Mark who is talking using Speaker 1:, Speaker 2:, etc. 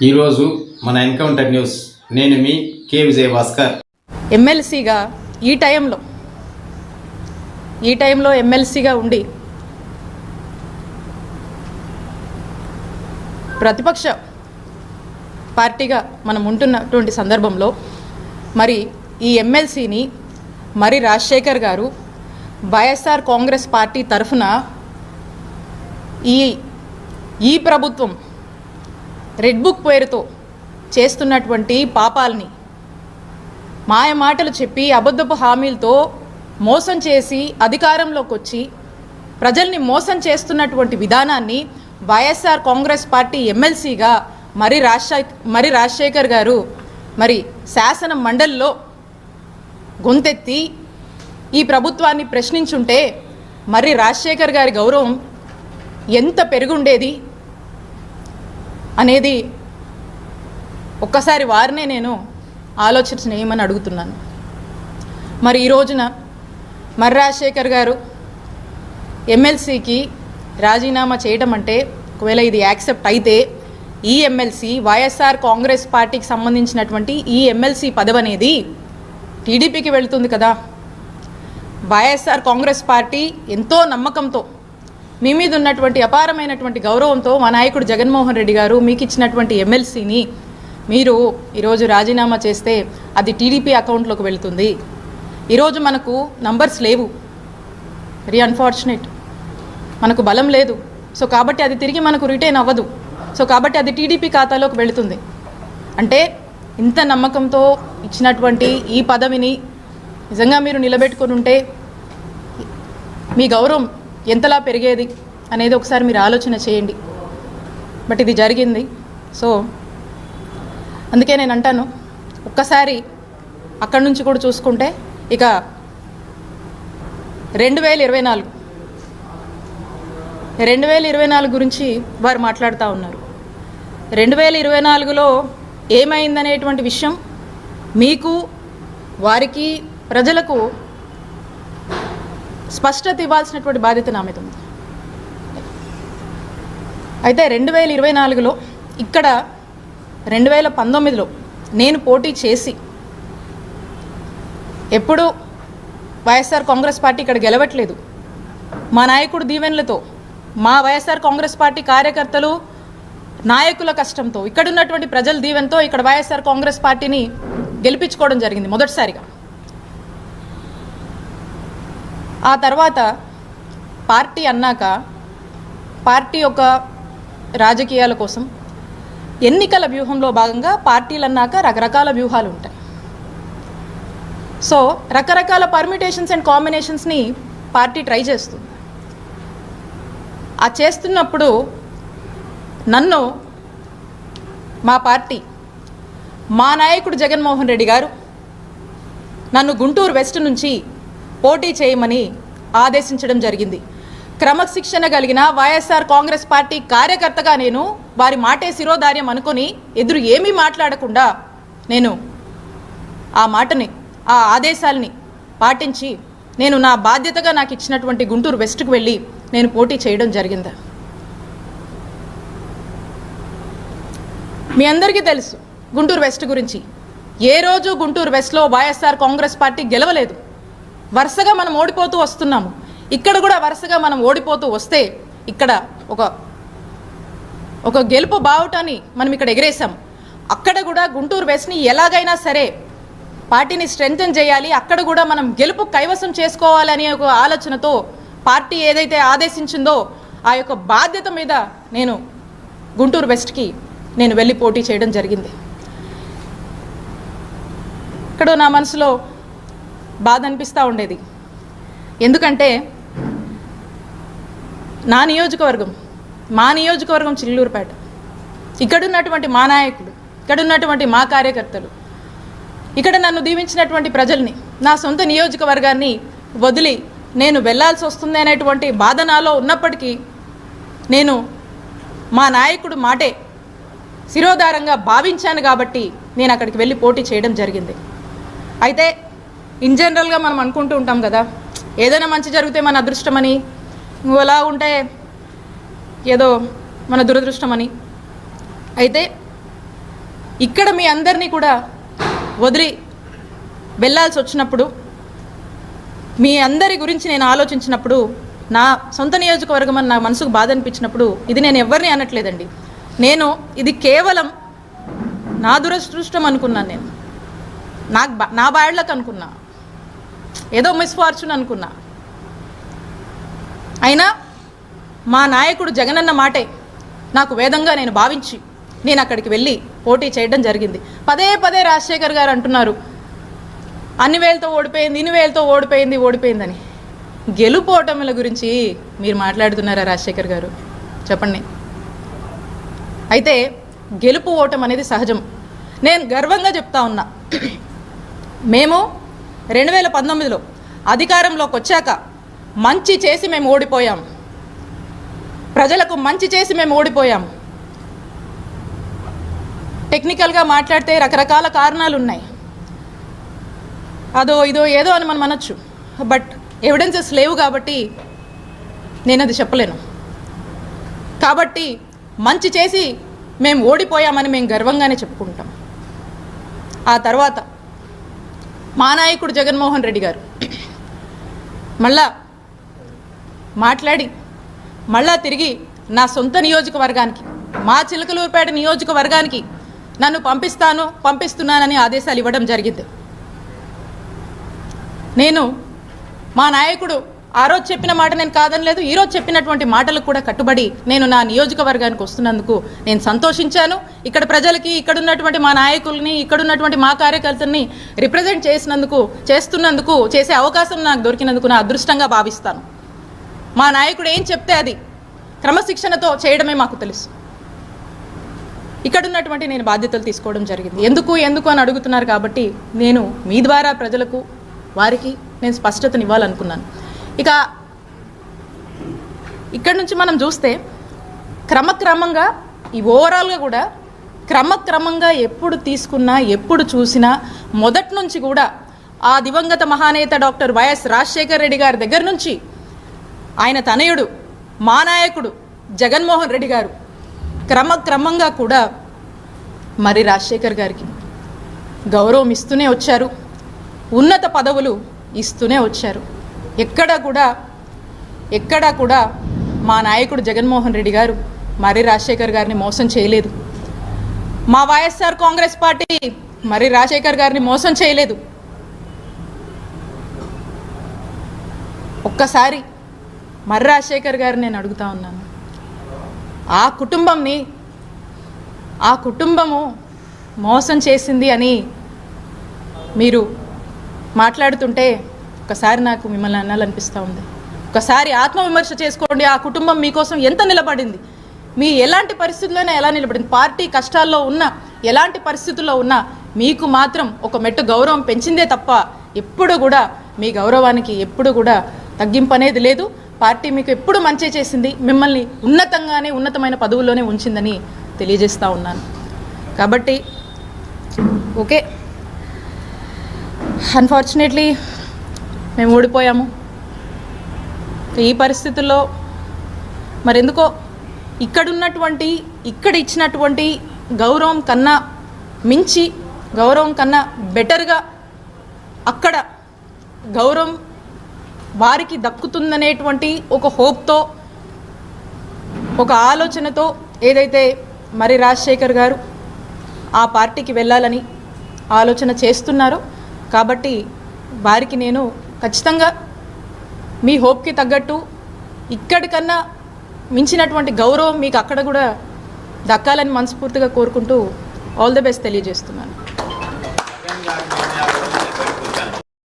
Speaker 1: ఈరోజు మన encounter news. నేను మీ కే విజయ భాస్కర్
Speaker 2: ఎమ్మెల్సీగా ఈ టైంలో ఈ టైంలో ఎమ్మెల్సీగా ఉండి ప్రతిపక్ష పార్టీగా మనం ఉంటున్నటువంటి సందర్భంలో మరి ఈ ఎమ్మెల్సీని మరి రాజశేఖర్ గారు వైఎస్ఆర్ కాంగ్రెస్ పార్టీ తరఫున ఈ ఈ ప్రభుత్వం రెడ్ బుక్ పేరుతో చేస్తున్నటువంటి పాపాలని మాయ మాటలు చెప్పి అబద్ధపు హామీలతో మోసం చేసి అధికారంలోకి వచ్చి ప్రజల్ని మోసం చేస్తున్నటువంటి విధానాన్ని వైఎస్ఆర్ కాంగ్రెస్ పార్టీ ఎమ్మెల్సీగా మరి రాజశేఖర్ మరి రాజశేఖర్ గారు మరి శాసన మండలిలో గొంతెత్తి ఈ ప్రభుత్వాన్ని ప్రశ్నించుంటే మరి రాజశేఖర్ గారి గౌరవం ఎంత పెరుగుండేది? అనేది ఒక్కసారి వారినే నేను ఆలోచన చేయమని అడుగుతున్నాను. మరి ఈ రోజున మర్రి రాజశేఖర్ గారు ఎమ్మెల్సీకి రాజీనామా చేయడం అంటే ఒకవేళ ఇది యాక్సెప్ట్ అయితే ఈ ఎమ్మెల్సీ వైఎస్ఆర్ కాంగ్రెస్ పార్టీకి సంబంధించినటువంటి ఈ ఎమ్మెల్సీ పదవి అనేది టీడీపీకి వెళుతుంది కదా. వైఎస్ఆర్ కాంగ్రెస్ పార్టీ ఎంతో నమ్మకంతో మీ మీద ఉన్నటువంటి అపారమైనటువంటి గౌరవంతో మా నాయకుడు జగన్మోహన్ రెడ్డి గారు మీకు ఇచ్చినటువంటి ఎమ్మెల్సీని మీరు ఈరోజు రాజీనామా చేస్తే అది టీడీపీ అకౌంట్లోకి వెళుతుంది. ఈరోజు మనకు నంబర్స్ లేవు. వెరీ అన్ఫార్చునేట్ మనకు బలం లేదు. సో కాబట్టి అది తిరిగి మనకు రిటైన్ అవ్వదు. సో కాబట్టి అది టీడీపీ ఖాతాలోకి వెళుతుంది. అంటే ఇంత నమ్మకంతో ఇచ్చినటువంటి ఈ పదవిని నిజంగా మీరు నిలబెట్టుకొని ఉంటే మీ గౌరవం ఎంతలా పెరిగేది అనేది ఒకసారి మీరు ఆలోచన చేయండి. బట్ ఇది జరిగింది. సో అందుకే నేను అంటాను ఒక్కసారి అక్కడి నుంచి కూడా చూసుకుంటే ఇక రెండు వేల ఇరవై నాలుగు రెండు వేల ఇరవై నాలుగు గురించి వారు మాట్లాడుతూ ఉన్నారు. రెండు వేల ఇరవై నాలుగులో ఏమైందనేటువంటి విషయం మీకు వారికి ప్రజలకు స్పష్టత ఇవ్వాల్సినటువంటి బాధ్యత నా మీద ఉంది. అయితే రెండు వేల ఇరవై నాలుగులో ఇక్కడ రెండు వేల పంతొమ్మిదిలో నేను పోటీ చేసి ఎప్పుడు వైఎస్ఆర్ కాంగ్రెస్ పార్టీ ఇక్కడ గెలవట్లేదు. మా నాయకుడు దీవెనలతో మా వైఎస్ఆర్ కాంగ్రెస్ పార్టీ కార్యకర్తలు నాయకుల కష్టంతో ఇక్కడ ఉన్నటువంటి ప్రజల దీవెనతో ఇక్కడ వైఎస్ఆర్ కాంగ్రెస్ పార్టీని గెలిపించుకోవడం జరిగింది మొదటిసారిగా. ఆ తర్వాత పార్టీ అన్నాక పార్టీ యొక్క రాజకీయాల కోసం ఎన్నికల వ్యూహంలో భాగంగా పార్టీలు అన్నాక రకరకాల వ్యూహాలు ఉంటాయి. సో రకరకాల పర్మిటేషన్స్ అండ్ కాంబినేషన్స్ని పార్టీ ట్రై చేస్తుంది. ఆ చేస్తున్నప్పుడు నన్ను మా పార్టీ మా నాయకుడు జగన్మోహన్ రెడ్డి గారు నన్ను గుంటూరు వెస్ట్ నుంచి పోటీ చేయమని ఆదేశించడం జరిగింది. క్రమశిక్షణ కలిగిన వైఎస్ఆర్ కాంగ్రెస్ పార్టీ కార్యకర్తగా నేను వారి మాటే శిరోధార్యం అనుకొని ఎదురు ఏమీ మాట్లాడకుండా నేను ఆ మాటని ఆ ఆదేశాలని పాటించి నేను నా బాధ్యతగా నాకు ఇచ్చినటువంటి గుంటూరు వెస్ట్కు వెళ్ళి నేను పోటీ చేయడం జరిగింది. మీ అందరికీ తెలుసు గుంటూరు వెస్ట్ గురించి. ఏ రోజు గుంటూరు వెస్ట్లో వైఎస్ఆర్ కాంగ్రెస్ పార్టీ గెలవలేదు. వరుసగా మనం ఓడిపోతూ వస్తున్నాము. ఇక్కడ కూడా వరుసగా మనం ఓడిపోతూ వస్తే ఇక్కడ ఒక ఒక గెలుపు బావుటాన్ని మనం ఇక్కడ ఎగరేసాం అక్కడ కూడా గుంటూరు వెస్ట్ని ఎలాగైనా సరే పార్టీని స్ట్రెంగ్తన్ చేయాలి అక్కడ కూడా మనం గెలుపు కైవసం చేసుకోవాలనే ఒక ఆలోచనతో పార్టీ ఏదైతే ఆదేశించిందో ఆ యొక్క బాధ్యత మీద నేను గుంటూరు వెస్ట్కి నేను వెళ్ళి పోటీ చేయడం జరిగింది. ఇక్కడ నా మనసులో బాధ అనిపిస్తూ ఉండేది. ఎందుకంటే నా నియోజకవర్గం మా నియోజకవర్గం చిల్లూరుపేట. ఇక్కడ ఉన్నటువంటి మా నాయకులు ఇక్కడ ఉన్నటువంటి మా కార్యకర్తలు ఇక్కడ నన్ను దీవించినటువంటి ప్రజల్ని నా సొంత నియోజకవర్గాన్ని వదిలి నేను వెళ్ళాల్సి వస్తుంది అనేటువంటి బాధ నాలో ఉన్నప్పటికీ నేను మా నాయకుడు మాటే శిరోధారంగా భావించాను కాబట్టి నేను అక్కడికి వెళ్ళి పోటీ చేయడం జరిగింది. అయితే ఇన్ జనరల్గా మనం అనుకుంటూ ఉంటాం కదా ఏదైనా మంచి జరిగితే మన అదృష్టమని ఎలా ఉంటే ఏదో మన దురదృష్టమని. అయితే ఇక్కడ మీ అందరినీ కూడా వదిలి వెళ్ళాల్సి వచ్చినప్పుడు మీ అందరి గురించి నేను ఆలోచించినప్పుడు నా సొంత నియోజకవర్గం అని నా మనసుకు బాధ అనిపించినప్పుడు ఇది నేను ఎవరిని అనట్లేదండి. నేను ఇది కేవలం నా దురదృష్టం అనుకున్నాను నేను. నాకు బా- నా బాడ్లకు అనుకున్నా. ఏదో మిస్ఫార్చ్యూన్ అనుకున్నా. అయినా మా నాయకుడు జగనన్న మాటే నాకు వేదంగా నేను భావించి నేను అక్కడికి వెళ్ళి పోటీ చేయడం జరిగింది. పదే పదే రాజశేఖర్ గారు అంటున్నారు అన్ని వేలతో ఓడిపోయింది ఇన్ని వేలతో ఓడిపోయింది ఓడిపోయిందని. గెలుపు ఓటముల గురించి మీరు మాట్లాడుతున్నారా రాజశేఖర్ గారు? చెప్పండి. అయితే గెలుపు ఓటం అనేది సహజం. నేను గర్వంగా చెప్తా ఉన్నా. మేము రెండు వేల పంతొమ్మిదిలో అధికారంలోకి వచ్చాక మంచి చేసి మేము ఓడిపోయాం. ప్రజలకు మంచి చేసి మేము ఓడిపోయాం. టెక్నికల్గా మాట్లాడితే రకరకాల కారణాలు ఉన్నాయి అదో ఇదో ఏదో అని మనం అనొచ్చు. బట్ ఎవిడెన్సెస్ లేవు కాబట్టి నేను అది చెప్పలేను. కాబట్టి మంచి చేసి మేము ఓడిపోయామని మేము గర్వంగానే చెప్పుకుంటాం. ఆ తర్వాత మా నాయకుడు జగన్మోహన్ రెడ్డి గారు. మళ్ళా మాట్లాడి మళ్ళా తిరిగి నా సొంత నియోజకవర్గానికి మా చిలకలూరుపేట నియోజకవర్గానికి నన్ను పంపిస్తాను పంపిస్తున్నానని ఆదేశాలు ఇవ్వడం జరిగింది. నేను మా నాయకుడు ఆ రోజు చెప్పిన మాట నేను కాదనలేదు ఈ రోజు చెప్పినటువంటి మాటలకు కూడా కట్టుబడి నేను నా నియోజకవర్గానికి వస్తున్నందుకు నేను సంతోషించాను. ఇక్కడ ప్రజలకి ఇక్కడ ఉన్నటువంటి మా నాయకుల్ని ఇక్కడ ఉన్నటువంటి మా కార్యకర్తల్ని రిప్రజెంట్ చేసినందుకు చేస్తున్నందుకు చేసే అవకాశం నాకు దొరికినందుకు నా అదృష్టంగా భావిస్తాను. మా నాయకుడు ఏం చెప్తే అది. క్రమశిక్షణతో చేయడమే మాకు తెలుసు. ఇక్కడ ఉన్నటువంటి నేను బాధ్యతలు తీసుకోవడం జరిగింది. ఎందుకు ఎందుకు అని అడుగుతున్నారు కాబట్టి నేను మీ ద్వారా ప్రజలకు వారికి నేను స్పష్టతనివ్వాలనుకున్నాను. ఇక ఇక్కడ నుంచి మనం చూస్తే క్రమక్రమంగా ఈ ఓవరాల్గా కూడా క్రమక్రమంగా ఎప్పుడు తీసుకున్నా ఎప్పుడు చూసినా మొదటి నుంచి కూడా ఆ దివంగత మహానేత డాక్టర్ వైఎస్ రాజశేఖర్ రెడ్డి గారి దగ్గర నుంచి ఆయన తనయుడు మా నాయకుడు జగన్మోహన్ రెడ్డి గారు క్రమక్రమంగా కూడా మరి రాజశేఖర్ గారికి గౌరవం ఇస్తూనే వచ్చారు ఉన్నత పదవులు ఇస్తూనే వచ్చారు. ఎక్కడ కూడా ఎక్కడా కూడా మా నాయకుడు జగన్మోహన్ రెడ్డి గారు మరి రాజశేఖర్ గారిని మోసం చేయలేదు. మా వైఎస్ఆర్ కాంగ్రెస్ పార్టీ మరి రాజశేఖర్ గారిని మోసం చేయలేదు. ఒక్కసారి మర్రి రాజశేఖర్ గారిని నేను అడుగుతా ఉన్నాను. ఆ కుటుంబంని ఆ కుటుంబము మోసం చేసింది అని మీరు మాట్లాడుతుంటే ఒకసారి నాకు మిమ్మల్ని అనాలనిపిస్తూ ఉంది. ఒకసారి ఆత్మవిమర్శ చేసుకోండి. ఆ కుటుంబం మీకోసం ఎంత నిలబడింది? మీ ఎలాంటి పరిస్థితుల్లోనే ఎలా నిలబడింది? పార్టీ కష్టాల్లో ఉన్న ఎలాంటి పరిస్థితుల్లో ఉన్నా మీకు మాత్రం ఒక మెట్టు గౌరవం పెంచిందే తప్ప ఎప్పుడు కూడా మీ గౌరవానికి ఎప్పుడు కూడా తగ్గింపు అనేది లేదు. పార్టీ మీకు ఎప్పుడు మంచి చేసింది? మిమ్మల్ని ఉన్నతంగానే ఉన్నతమైన పదవుల్లోనే ఉంచిందని తెలియజేస్తూ ఉన్నాను. కాబట్టి ఓకే. అన్ఫార్చునేట్లీ మేము ఓడిపోయాము ఈ పరిస్థితుల్లో మరెందుకో ఇక్కడున్నటువంటి ఇక్కడ ఇచ్చినటువంటి గౌరవం కన్నా మించి గౌరవం కన్నా బెటర్గా అక్కడ గౌరవం వారికి దక్కుతుందనేటువంటి ఒక హోప్తో ఒక ఆలోచనతో ఏదైతే మరి రాజశేఖర్ గారు ఆ పార్టీకి వెళ్ళాలని ఆలోచన చేస్తున్నారో కాబట్టి వారికి నేను ఖచ్చితంగా మీ హోప్కి తగ్గట్టు ఇక్కడికన్నా మించినటువంటి గౌరవం మీకు అక్కడ కూడా దక్కాలని మనస్ఫూర్తిగా కోరుకుంటూ ఆల్ ద బెస్ట్ తెలియజేస్తున్నాను.